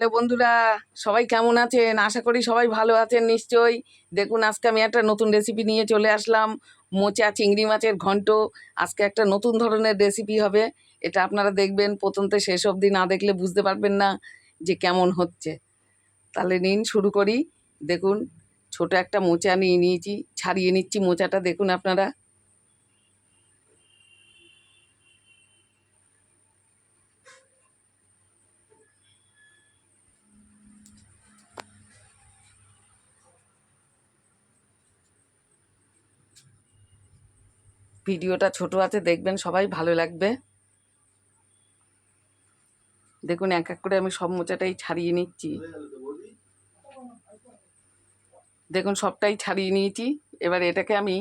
Hello বন্ধুরা, সবাই কেমন আছেন? আশা করি সবাই ভালো আছেন নিশ্চয়ই। দেখুন, আজকে আমি একটা নতুন রেসিপি নিয়ে চলে আসলাম। মোচা চিংড়ি মাছের ঘন্ট। আজকে একটা নতুন ধরনের রেসিপি হবে। এটা আপনারা দেখবেন প্রথমতে শেষ অবধি না দেখলে বুঝতে পারবেন না যে কেমন হচ্ছে। তাহলে নিন, শুরু করি। দেখুন, ছোট একটা মোচা নিয়ে নিয়েছি, ছাড়িয়ে নিচ্ছি মোচাটা। দেখুন আপনারা ভিডিওটা ছোট আছে, দেখবেন সবাই ভালো লাগবে। দেখুন, এক এক করে আমি সব মোচাটাই ছাড়িয়ে নিচ্ছি। দেখুন, সবটাই ছাড়িয়ে নিয়েছি। এবার এটাকে আমি,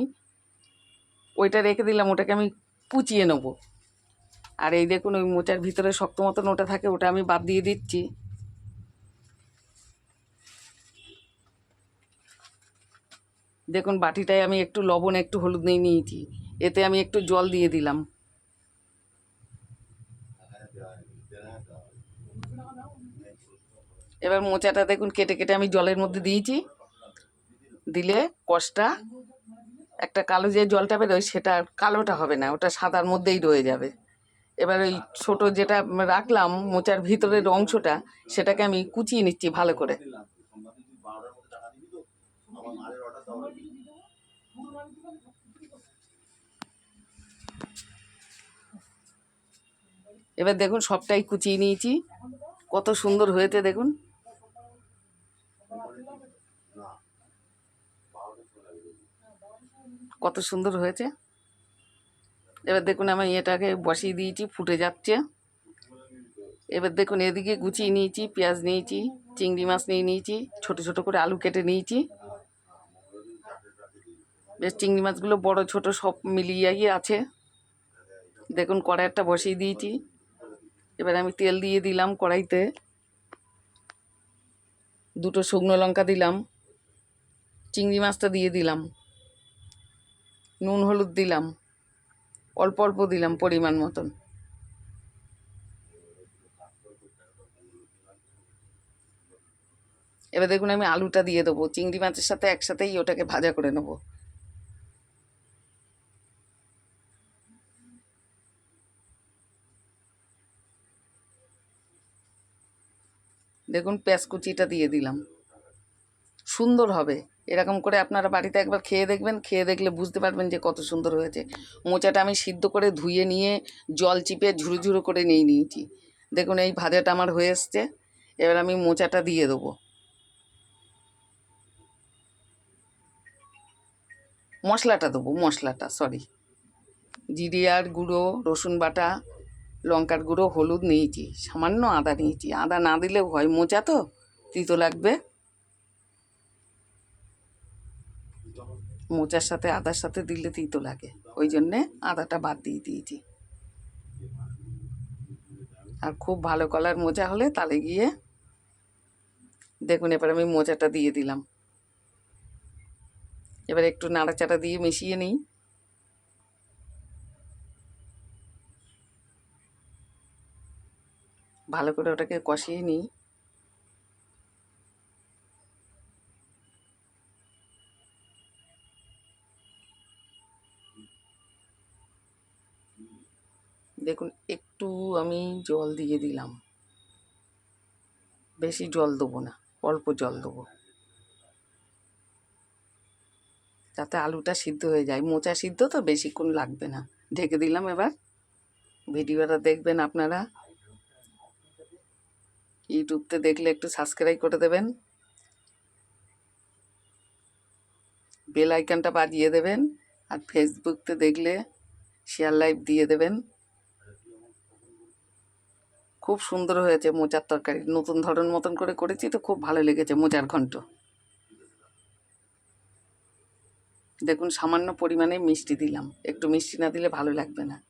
ওইটা রেখে দিলাম, ওটাকে আমি কুচিয়ে নেব। আর এই দেখুন, ওই মোচার ভিতরে শক্ত মতন ওটা থাকে, ওটা আমি বাদ দিয়ে দিচ্ছি। দেখুন, বাটিটায় আমি একটু লবণ, একটু হলুদ নিয়ে নিয়েছি। এতে আমি একটু জল দিয়ে দিলাম। এবার মোচাটা দেখুন, কেটে কেটে আমি জলের মধ্যে দিয়েছি। দিলে কষটা, একটা কালো যে জলটা বেরোয় সেটা কালোটা হবে না, ওটা সাদার মধ্যেই রয়ে যাবে। এবার ওই ছোট যেটা রাখলাম মোচার ভিতরের অংশটা, সেটাকে আমি কুচিয়ে নিচ্ছি ভালো করে। এবার দেখুন সবটাই কুচিয়ে নিয়েছি। কত সুন্দর হয়েছে দেখুন। কত সুন্দর হয়েছে। এবার দেখুন আমি এটাকে বসিয়ে দিয়েছি, ফুটে যাচ্ছে। এবার দেখুন এদিকে গুছিয়ে নিয়েছি, পেঁয়াজ নিয়েছি, চিংড়ি মাছ নিয়ে নিয়েছি, ছোট ছোট করে আলু কেটে নিয়েছি। বেশ চিংড়ি মাছগুলো বড় ছোট সব মিলিয়েই আছে। দেখুন কড়াইটা বসিয়ে দিয়েছি। এবার আমি তেল দিয়ে দিলাম কড়াইতে। দুটো শুকনো লঙ্কা দিলাম। চিংড়ি মাছটা দিয়ে দিলাম। নুন হলুদ দিলাম। অল্প অল্প দিলাম পরিমাণ মতন। এবার দেখুন আমি আলুটা দিয়ে দেবো। চিংড়ি মাছের সাথে একসাথেই ওটাকে ভাজা করে নেব। দেখুন পেঁয়াজ কুচিটা দিয়ে দিলাম। সুন্দর হবে। এরকম করে আপনারা বাড়িতে একবার খেয়ে দেখবেন, খেয়ে দেখলে বুঝতে পারবেন যে কত সুন্দর হয়েছে। মোচাটা আমি সিদ্ধ করে ধুয়ে নিয়ে জল চিপে ঝুরু ঝুরু করে নিয়ে নিয়েছি। দেখুন এই ভাজাটা আমার হয়ে এসছে। এবার আমি মোচাটা দিয়ে দেবো। মশলাটা দেবো, মশলাটা সরি জিরিয়ার গুঁড়ো, রসুন বাটা লঙ্কার গুঁড়ো, হলুদ নিয়েছি, সামান্য আদা নিয়েছি। আদা না দিলেও হয় মোচা তো? তিতো লাগবে? মোচার সাথে, আদার সাথে দিলে তিতো লাগে। ওই জন্যে আদাটা বাদ দিয়ে দিয়েছি। আর খুব ভালো কলার মোচা হলে তালে গিয়ে দেখুন, এবার আমি মোচাটা দিয়ে দিলাম। এবার একটু নাড়াচাড়া দিয়ে মিশিয়ে নিই। ভালো করে ওটাকে কষিয়ে নিই। দেখুন, একটু আমি জল দিয়ে দিলাম। বেশি জল দেবো না, অল্প জল দেবো। যাতে আলুটা সিদ্ধ হয়ে যায়। মোচা সিদ্ধ তো বেশিক্ষণ লাগবে না। ঢেকে দিলাম এবার। ভিডিওটা দেখবেন আপনারা। ইউটিউবতে দেখলে একটু সাবস্ক্রাইব করে দেবেন। বেল আইকনটা বাজিয়ে দেবেন আর ফেসবুকতে দেখলে শেয়ার লাইভ দিয়ে দেবেন। খুব সুন্দর হয়েছে মোচার তরকারি। নতুন ধরন মতন করে করেছি তো খুব ভালো লেগেছে মোচার ঘন্ট। দেখুন, সামান্য পরিমাণে মিষ্টি দিলাম। একটু মিষ্টি না দিলে ভালো লাগবে না।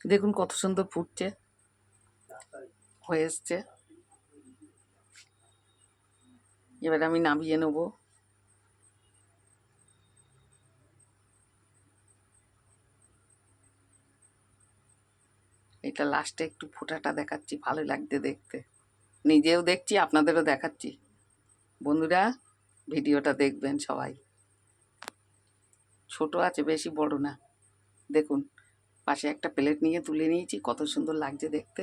দেখুন কত সুন্দর ফুটছে। হয়ে এসছে। এবার আমি নামিয়ে নেব। এটা লাস্টে একটু ফোটাটা দেখাচ্ছি ভালো লাগতে দেখতে। নিজেও দেখছি, আপনাদেরও দেখাচ্ছি। বন্ধুরা, ভিডিওটা দেখবেন সবাই। ছোট আছে, বেশি বড় না। দেখুন, পাশে একটা প্লেট নিয়ে তুলে নিয়েছি, কত সুন্দর লাগছে দেখতে।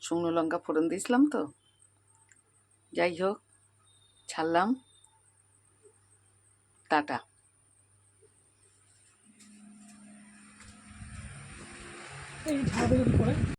শুকনো লঙ্কা ফোড়ন দিয়েছিলাম তো? যাই হোক, ছাড়লাম। টাটা। এই যদি করে